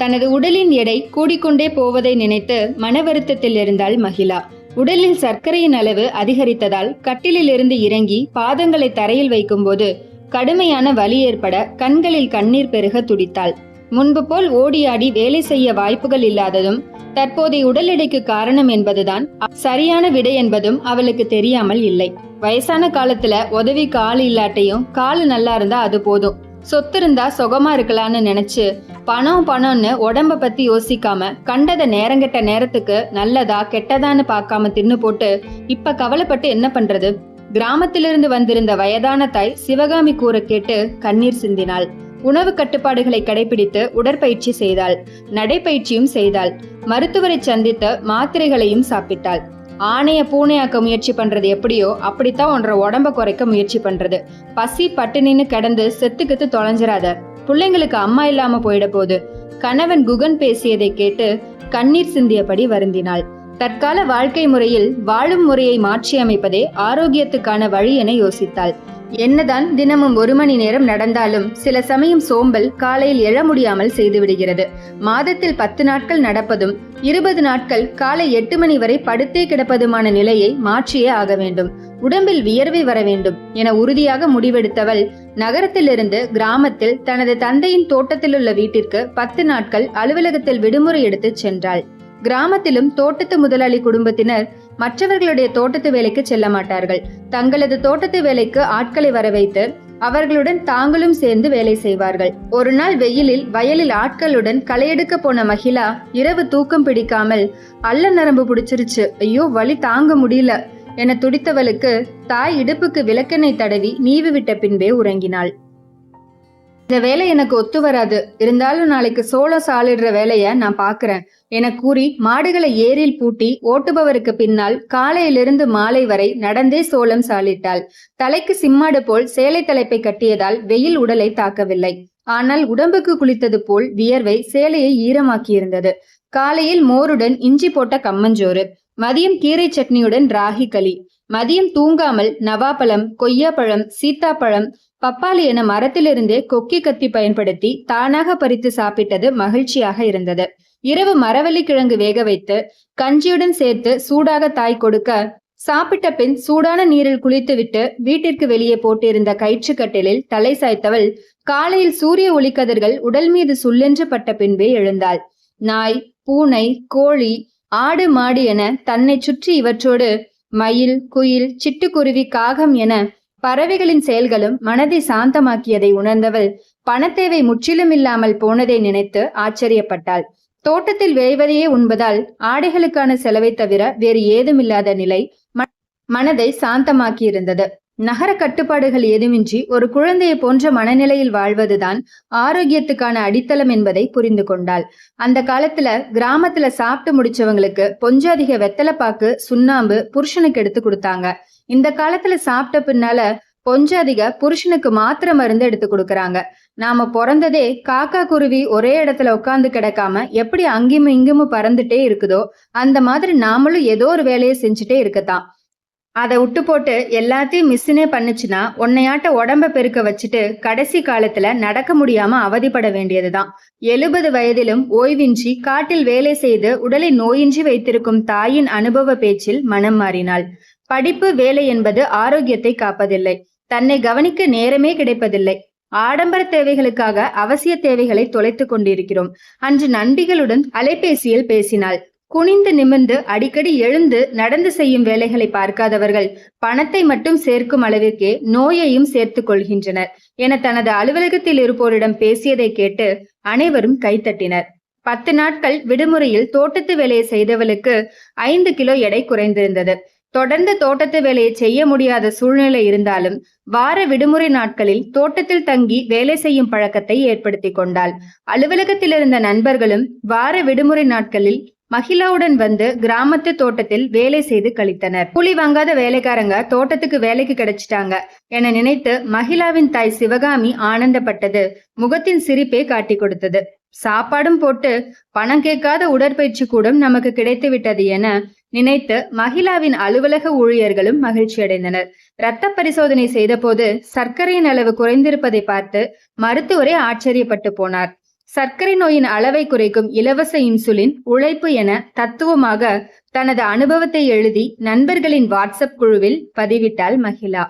தனது உடலின் எடை கூடிக்கொண்டே போவதை நினைத்து மன வருத்தத்தில் இருந்தாள் மகிழா. உடலில் சர்க்கரையின் அளவு அதிகரித்ததால் கட்டிலிலிருந்து இறங்கி பாதங்களை தரையில் வைக்கும்போது கடுமையான வலி ஏற்பட கண்களில் கண்ணீர் பெருக துடித்தாள். முன்பு போல் ஓடியாடி வேலை செய்ய வாய்ப்புகள் இல்லாததும் தற்போதைய உடல் எடைக்கு காரணம் என்பதுதான் சரியான விடை என்பதும் அவளுக்கு தெரியாமல் இல்லை. வயசான காலத்துல உதவி கால் இல்லாட்டையும் காலு நல்லா இருந்தா அது போதும். சொத்து இருந்தா சுகமா இருக்கலாம்னு நினைச்சு பணம் பணம்னு உடம்ப பத்தி யோசிக்காம கண்டத நேரங்கெட்ட நேரத்துக்கு நல்லதா கெட்டதான்னு பார்க்காம தின்னு போட்டு இப்ப கவலைப்பட்டு என்ன பண்றது? கிராமத்திலிருந்து வந்திருந்த வயதான தாய் சிவகாமி கூற கேட்டு கண்ணீர் சிந்தினாள். உணவு கட்டுப்பாடுகளை கடைபிடித்து உடற்பயிற்சி செய்தாள். நடைப்பயிற்சியும் செய்தாள். மருத்துவரை சந்தித்த மாத்திரைகளையும் சாப்பிட்டாள். ஆணைய பூனையாக்க முயற்சி பண்றது எப்படியோ அப்படித்தான் உன்ற உடம்ப குறைக்க முயற்சி பண்றது. பசி பட்டினின்னு கிடந்து செத்துக்கத்து தொலைஞ்சிராத. பிள்ளைங்களுக்கு அம்மா இல்லாம போயிட போகுது. கணவன் குகன் பேசியதை கேட்டு கண்ணீர் சிந்தியபடி வருந்தினாள். தற்கால வாழ்க்கை முறையில் வாழும் முறையை மாற்றி அமைப்பதே ஆரோக்கியத்துக்கான வழி என யோசித்தாள். என்னதான் தினமும் ஒரு மணி நேரம் நடந்தாலும் சில சமயம் சோம்பல் காலையில் எழ முடியாமல் செய்துவிடுகிறது மாதத்தில் பத்து நாட்கள் நடப்பதும் இருபது நாட்கள் காலை எட்டு மணி வரை படுத்தே கிடப்பதுமான நிலையை மாற்றியே ஆக வேண்டும். உடம்பில் வியர்வை வர வேண்டும் என உறுதியாக முடிவெடுத்தவள் நகரத்திலிருந்து கிராமத்தில் தனது தந்தையின் தோட்டத்திலுள்ள வீட்டிற்கு பத்து நாட்கள் அலுவலகத்தில் விடுமுறை எடுத்துச் சென்றாள். கிராமத்திலும் தோட்டத்து முதலாளி குடும்பத்தினர் மற்றவர்களுடைய தோட்டத்து வேலைக்கு செல்ல மாட்டார்கள். தங்களது தோட்டத்து வேலைக்கு ஆட்களை வரவைத்து அவர்களுடன் தாங்களும் சேர்ந்து வேலை செய்வார்கள். ஒரு நாள் வெயிலில் வயலில் ஆட்களுடன் களையெடுக்க போன மகிழா இரவு தூக்கம் பிடிக்காமல் அல்ல நரம்பு பிடிச்சிருச்சு. ஐயோ வலி தாங்க முடியல என துடித்தவளுக்கு தாய் இடுப்புக்கு விளக்கெண்ணெய் தடவி நீவி விட்ட பின்பே உறங்கினாள். இந்த வேலை எனக்கு ஒத்து வராது. இருந்தாலும் நாளைக்கு சோளம் சாலிடுற வேலைய நான் பாக்குறேன். என கூறி மாடுகளை ஏரில் பூட்டி ஓட்டுபவருக்கு பின்னால் காலையிலிருந்து மாலை வரை நடந்தே சோளம் சாலிட்டாள். தலைக்கு சிம்மாடு போல் சேலை தலைப்பை கட்டியதால் வெயில் உடலை தாக்கவில்லை. ஆனால் உடம்புக்கு குளித்தது போல் வியர்வை சேலையை ஈரமாக்கியிருந்தது. காலையில் மோருடன் இஞ்சி போட்ட கம்மஞ்சோறு மதியம் கீரை சட்னியுடன் ராகி களி மதியம் தூங்காமல் நவாப்பழம் கொய்யாப்பழம் சீத்தாப்பழம் பப்பாளி என மரத்திலிருந்தே கொக்கி கத்தி பயன்படுத்தி தானாக பறித்து சாப்பிட்டது மகிழ்ச்சியாக இருந்தது. இரவு மரவள்ளி கிழங்கு வேக வைத்து கஞ்சியுடன் சேர்த்து சூடாக தாய் கொடுக்க சாப்பிட்ட பின் சூடான நீரில் குளித்துவிட்டு வீட்டிற்கு வெளியே போட்டிருந்த கயிற்று கட்டிலில் தலை சாய்த்தவள் காலையில் சூரிய ஒளிக்கதிர்கள் உடல் மீது சுல்லென்று பட்ட பின்பே எழுந்தாள். நாய் பூனை கோழி ஆடு மாடு என தன்னை சுற்றி இவற்றோடு மயில் குயில் சிட்டுக்குருவி காகம் என பறவைகளின் செயல்களும் மனதை சாந்தமாக்கியதை உணர்ந்தவள் பணத்தேவை முற்றிலும் இல்லாமல் போனதை நினைத்து ஆச்சரியப்பட்டாள். தோட்டத்தில் விளைவதையே உண்பதால் ஆடைகளுக்கான செலவை தவிர வேறு ஏதுமில்லாத நிலை மனதை சாந்தமாக்கியிருந்தது. நகர கட்டுப்பாடுகள் ஏதுமின்றி ஒரு குழந்தையை போன்ற மனநிலையில் வாழ்வதுதான் ஆரோக்கியத்துக்கான அடித்தளம் என்பதை புரிந்து கொண்டாள். அந்த காலத்துல கிராமத்துல சாப்பிட்டு முடிச்சவங்களுக்கு கொஞ்சம் அதிக வெத்தலைப்பாக்கு சுண்ணாம்பு புருஷனுக்கு எடுத்து கொடுத்தாங்க. இந்த காலத்துல சாப்பிட்ட பின்னால கொஞ்சம் அதிக புருஷனுக்கு மாத்திர மருந்து எடுத்து கொடுக்கறாங்க. நாம பிறந்ததே காக்கா குருவி ஒரே இடத்துல உட்காந்து கிடக்காம எப்படி அங்கியும் இங்குமும் பறந்துட்டே இருக்குதோ அந்த மாதிரி நாமளும் ஏதோ ஒரு வேலையை செஞ்சுட்டே இருக்கத்தான். அதை விட்டு போட்டு எல்லாத்தையும் மிஸ்ஸினே பண்ணுச்சுன்னா உன்னையாட்ட உடம்ப பெருக்க வச்சுட்டு கடைசி காலத்துல நடக்க முடியாம அவதிப்பட வேண்டியதுதான். எழுபது வயதிலும் ஓய்வின்றி காட்டில் வேலை செய்து உடலை நோயின்றி வைத்திருக்கும் தாயின் அனுபவ பேச்சில் மனம் மாறினாள். படிப்பு வேலை என்பது ஆரோக்கியத்தை காப்பதில்லை. தன்னை கவனிக்க நேரமே கிடைப்பதில்லை. ஆடம்பர தேவைகளுக்காக அவசிய தேவைகளை தொலைத்து கொண்டிருக்கிறோம். அன்று நண்பிகளுடன் அலைபேசியில் பேசினாள். குனிந்து நிமிர்ந்து அடிக்கடி எழுந்து நடந்து செய்யும் வேலைகளை பார்க்காதவர்கள் பணத்தை மட்டும் சேர்க்கும் அளவிற்கே நோயையும் சேர்த்துக் கொள்கின்றனர் என தனது அலுவலகத்தில் இருப்போரிடம் பேசியதை கேட்டு அனைவரும் கைத்தட்டினர் பத்து நாட்கள் விடுமுறையில் தோட்டத்து வேலையை செய்தவளுக்கு ஐந்து கிலோ எடை குறைந்திருந்தது. தொடர்ந்து தோட்டத்து வேலையை செய்ய முடியாத சூழ்நிலை இருந்தாலும் வார விடுமுறை நாட்களில் தோட்டத்தில் தங்கி வேலை செய்யும் பழக்கத்தை ஏற்படுத்தி கொண்டாள். அலுவலகத்தில் இருந்த நண்பர்களும் வார விடுமுறை நாட்களில் மகிழாவுடன் வந்து கிராமத்து தோட்டத்தில் வேலை செய்து கழித்தனர். கூலி வாங்காத வேலைக்காரங்க தோட்டத்துக்கு வேலைக்கு கிடைச்சிட்டாங்க என நினைத்து மகிழாவின் தாய் சிவகாமி ஆனந்தப்பட்டது. முகத்தின் சிரிப்பை காட்டி கொடுத்தது. சாப்பாடும் போட்டு பணம் கேட்காத உடற்பயிற்சி கூடம் நமக்கு கிடைத்து விட்டது என நினைத்து மகிழாவின் அலுவலக ஊழியர்களும் மகிழ்ச்சி அடைந்தனர் இரத்த பரிசோதனை செய்தபோது சர்க்கரையின் அளவு குறைந்திருப்பதை பார்த்து மருத்துவரே ஆச்சரியப்பட்டு போனார். சர்க்கரை நோயின் அளவை குறைக்கும் இலவச இன்சுலின் உழைப்பு என தத்துவமாக தனது அனுபவத்தை எழுதி நண்பர்களின் வாட்ஸ்அப் குழுவில் பதிவிட்டாள் மகிழா.